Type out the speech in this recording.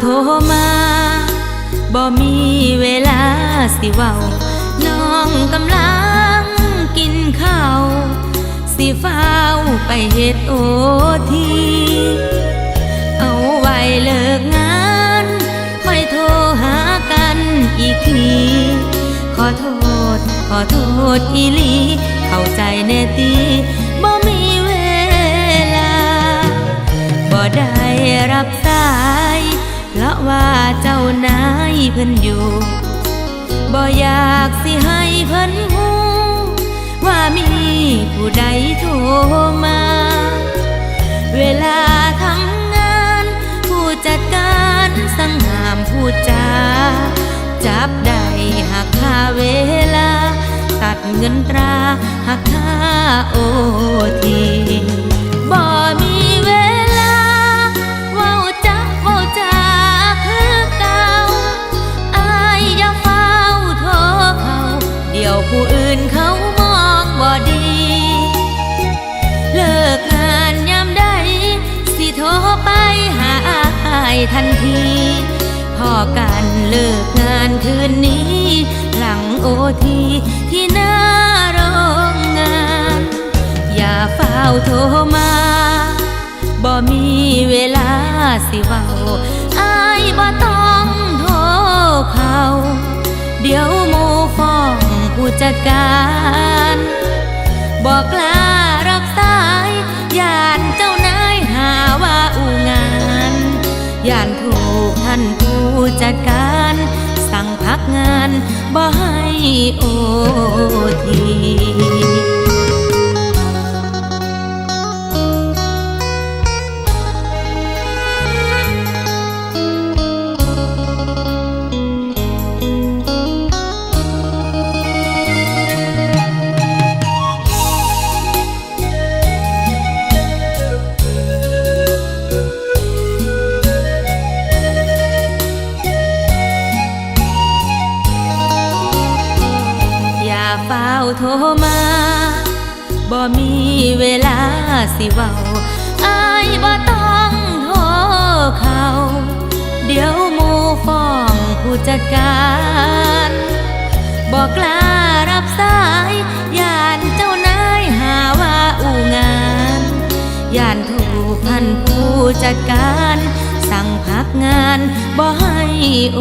โทรมาบ่มีเวลาสิเว้า น้องกำลังกินข้าว สิฟ้าวไปเฮ็ดโอที เอาไว้เลิกงาน ค่อยโทรหากันอีกที ขอโทษ ขอโทษอีลี เข้าใจแน่ตี เพิ่นอยู่บ่อยากสิให้เพิ่นหูว่ามีผู้ใดโทรมา เวลาทำงาน ผู้จัดการสั่งห้ามพูดจาจับได้หักค่าเวลา ตัดเงินตราหักค่าโอที ทันที พอกันเลิกงานคืนนี้ หลังโอทีที่หน้าโรงงาน อย่าเฝ้าโทรมาบ่มีเวลาสิเว้าอายบ่ต้องโทรเขาเดี๋ยวหมูฟ้องผู้จัดการบอกลารับสา ย่านถูกท่านผู้จัดการ สั่งพักงานบ่ให้โอที โทรมาบ่มีเวลาสิเว้าอายบ่ต้องโทรเขาเดี๋ยวหมูฟ้องผู้จัดการบอกกล้ารับสายย่านเจ้านายหาว่าอูงานย่านถูกท่านผู้จัดการ สั่งพักงานบ่ให้โอ